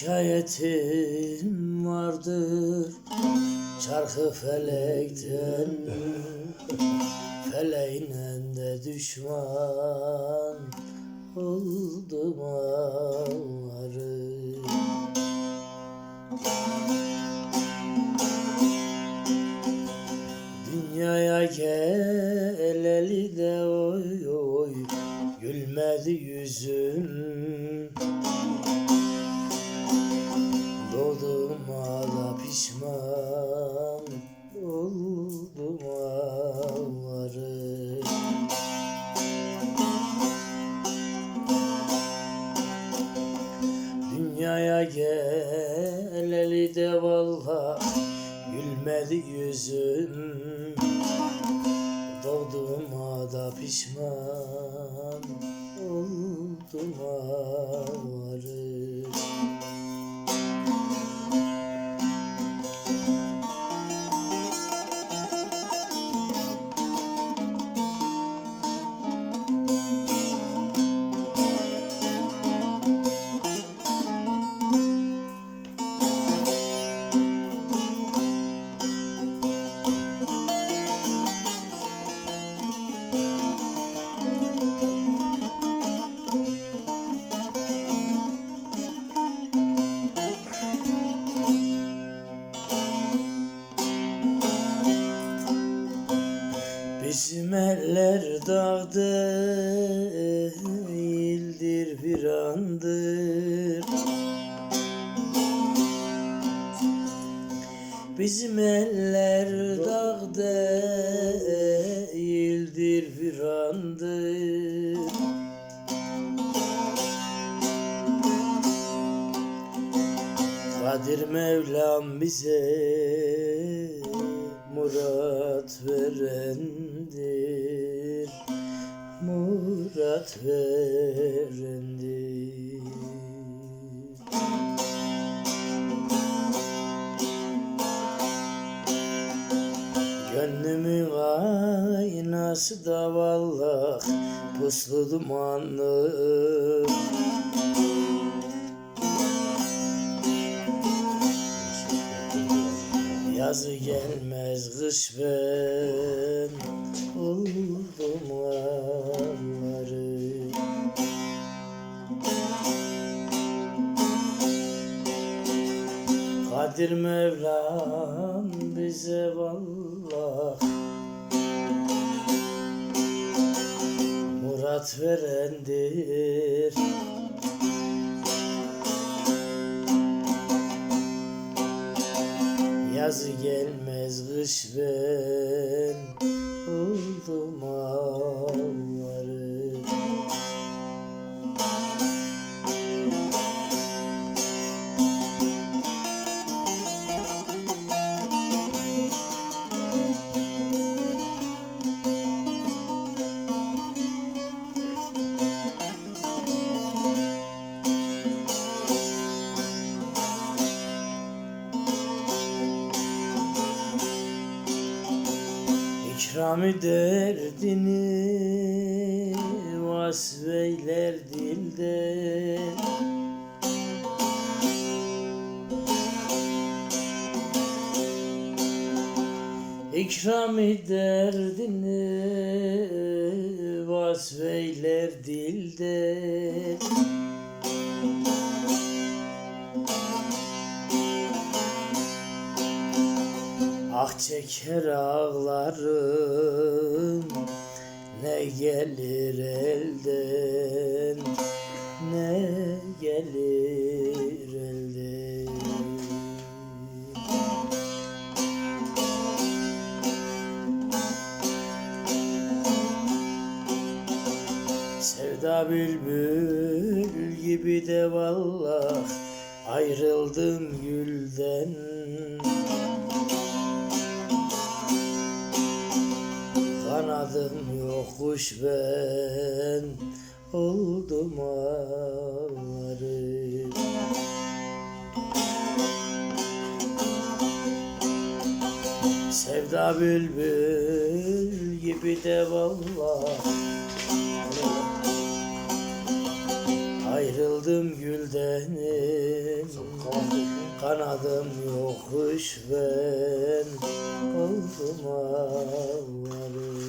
Şikayetim vardır. Çarkı felekten Feleğine de düşman oldum ağlarım Dünyaya geleli de oy oy Gülmedi yüzüm pişman Oldum ağlarım Dünyaya geleli de valla Gülmedi yüzüm. Doğduğuma da pişman Oldum ağlarım değildir bir andır Bizim eller dağ değildir bir andır Kadir Mevlam bize murat verendir. Murat verendir aynası da vallah puslu dumanlı. Yazı gelmez kış ben oldum ağlarım Kadir Mevlam bize vallah Murat verendir. Yazı gelmez kış ben oldum ağlarım İkrami derdini vasfeyler dilde. İkrami derdini vasfeyler dilde çeker ağlarım. Ne gelir elden Ne gelir elden. Sevda bülbül gibi de vallah Ayrıldım gülden Kanadım yokmuş ben Oldum ağlarım Sevda bülbül gibi de valla Ayrıldım güldenim. Kanadım yokuş ben. Oldum ağlarım.